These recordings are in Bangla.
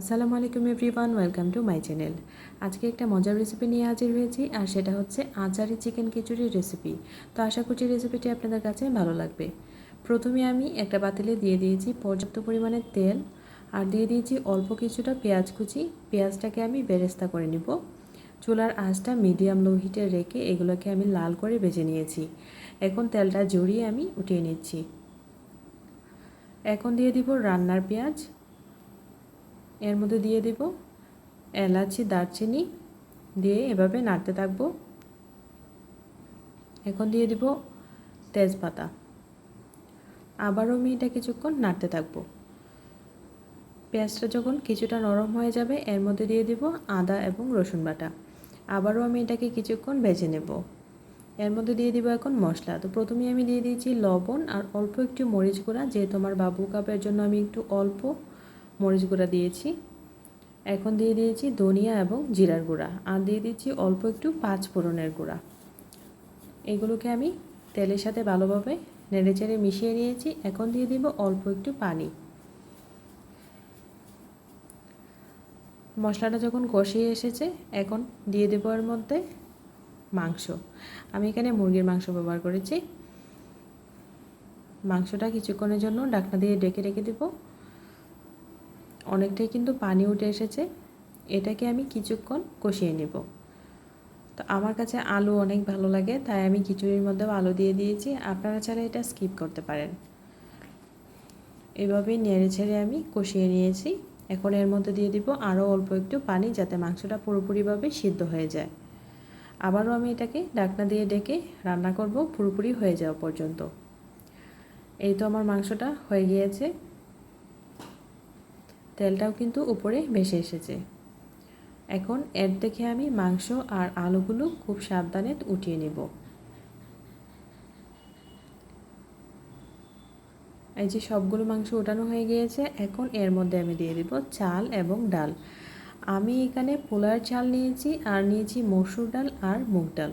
আসসালামু আলাইকুম everyone, welcome to my channel. আজকে একটা মজার রেসিপি নিয়ে হাজির হয়েছি, আর সেটা হচ্ছে আচারি চিকেন খিচুড়ির রেসিপি তো আশা করছি রেসিপিটি আপনাদের কাছে ভালো লাগবে। প্রথমে আমি একটা পাতিলে দিয়ে দিয়েছি পর্যাপ্ত পরিমাণে তেল, আর দিয়ে দিয়েছি অল্প কিছুটা পেঁয়াজ কুচি। পেঁয়াজটাকে আমি বেরেস্তা করে নিব। চুলার আঁচটা মিডিয়াম লো হিটে রেখে এগুলোকে আমি লাল করে ভেজে নিয়েছি। এখন তেলটা জড়িয়ে আমি উঠিয়ে নিচ্ছি। এখন দিয়ে দিব রান্নার পেঁয়াজ। এর মধ্যে দিয়ে দেব এলাচি, দারচিনি দিয়ে এভাবে নাড়তে থাকব। এখন দিয়ে দিব তেজপাতা। আবারও আমি এটা কিছুক্ষণ নাড়তে থাকব। পেঁয়াজটা যখন কিছুটা নরম হয়ে যাবে, এর মধ্যে দিয়ে দিব আদা এবং রসুন বাটা। আবারও আমি এটাকে কিছুক্ষণ ভেজে নেব। এর মধ্যে দিয়ে দিব এখন মশলা। তো প্রথমে আমি দিয়ে দিয়েছি লবণ আর অল্প একটু মরিচ গুঁড়া, যেহেতু আমার বাবু কাপের জন্য আমি একটু অল্প মরিচ গুঁড়া দিয়েছি। এখন দিয়ে দিয়েছি ধনিয়া এবং জিরার গুঁড়া। আর দিয়ে দিচ্ছি অল্প একটু পাঁচ ফোড়নের গুঁড়া। এগুলোকে আমি তেলের সাথে ভালোভাবে নেড়ে চেড়ে মিশিয়ে নিয়েছি। এখন দিয়ে দিব অল্প একটু পানি। মশলাটা যখন কষিয়ে এসেছে, এখন দিয়ে দেবো এর মধ্যে মাংস। আমি এখানে মুরগির মাংস ব্যবহার করেছি। মাংসটা কিছুক্ষণের জন্য ডাকনা দিয়ে ডেকে রেখে দেবো। অনেকটাই কিন্তু পানি উঠে এসেছে। এটাকে আমি কিছুক্ষণ কষিয়ে নেব। তো আমার কাছে আলু অনেক ভালো লাগে, তাই আমি খিচুড়ির মধ্যেও আলু দিয়ে দিয়েছি। আপনারা চাইলে এটা স্কিপ করতে পারেন। এভাবেই নেড়ে ছেড়ে আমি কষিয়ে নিয়েছি। এখন এর মধ্যে দিয়ে দিব আরও অল্প একটু পানি, যাতে মাংসটা পুরোপুরিভাবে সিদ্ধ হয়ে যায়। আবারও আমি এটাকে ডাকনা দিয়ে ডেকে রান্না করব পুরোপুরি হয়ে যাওয়া পর্যন্ত। এই তো আমার মাংসটা হয়ে গিয়েছে। তেলটাও কিন্তু উপরে ভেসে এসেছে। এখন এর থেকে আমি মাংস আর আলুগুলো খুব সাবধানে উঠিয়ে নেব। এই যে সবগুলো মাংস ওঠানো হয়ে গিয়েছে, এখন এর মধ্যে আমি দিয়ে দিব চাল এবং ডাল। আমি এখানে পোলার চাল নিয়েছি আর নিয়েছি মসুর ডাল আর মুগ ডাল।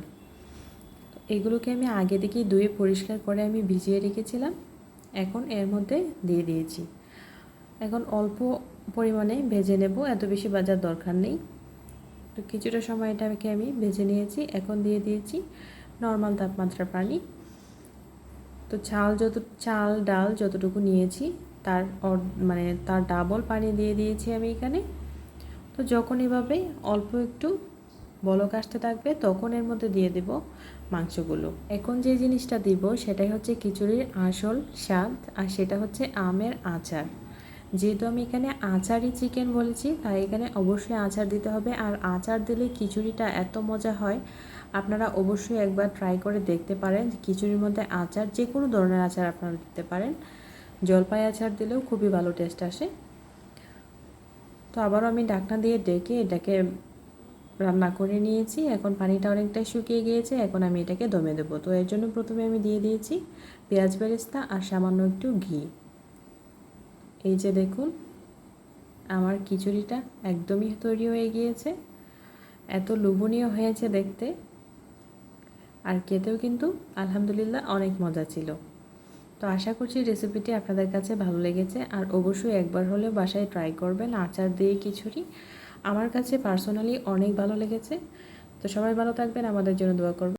এগুলোকে আমি আগে থেকেই ধুয়ে পরিষ্কার করে আমি ভিজিয়ে রেখেছিলাম। এখন এর মধ্যে দিয়ে দিয়েছি। এখন অল্প পরিমাণে ভেজে নেব, এত বেশি বাজার দরকার নেই। তো কিছুটা সময় এটাকে আমি ভেজে নিয়েছি, এখন দিয়ে দিয়েছি নর্মাল তাপমাত্রার পানি। তো চাল যত, চাল, ডাল যতটুকু নিয়েছি, তার মানে তার ডাবল পানি দিয়ে দিয়েছি আমি এখানে। তো যখন এভাবে অল্প একটু বলক আসতে থাকবে, তখন এর মধ্যে দিয়ে দেব মাংসগুলো। এখন যে জিনিসটা দিব, সেটাই হচ্ছে খিচুড়ির আসল স্বাদ, আর সেটা হচ্ছে আমের আচার। যেহেতু আমি এখানে আচারই চিকেন বলেছি, তাই এখানে অবশ্যই আচার দিতে হবে। আর আচার দিলে খিচুড়িটা এত মজা হয়, আপনারা অবশ্যই একবার ট্রাই করে দেখতে পারেন খিচুড়ির মধ্যে আচার যে কোনো ধরনের আচার আপনারা দিতে পারেন। জলপাই আচার দিলেও খুবই ভালো টেস্ট আসে। তো আবারও আমি ডাকনা দিয়ে ডেকে এটাকে রান্না করে নিয়েছি। এখন পানিটা অনেকটাই শুকিয়ে গিয়েছে, এখন আমি এটাকে দমে দেবো। তো এর জন্য প্রথমে আমি দিয়ে দিয়েছি পেঁয়াজ বেরেস্তা আর সামান্য একটু ঘি। এই যে দেখুন, আমার খিচুড়িটা একদমই তৈরি হয়ে গিয়েছে। এত লোভনীয় হয়েছে দেখতে। আর খেতেও কিন্তু আলহামদুলিল্লাহ অনেক মজা ছিল। তো আশা করছি রেসিপিটি আপনাদের কাছে ভালো লেগেছে। আর অবশ্যই একবার হলেও বাসায় ট্রাই করবেন আচার দিয়ে খিচুড়ি। আমার কাছে পার্সোনালি অনেক ভালো লেগেছে। তো সবাই ভালো থাকবেন। আমাদের জন্য দোয়া করবেন।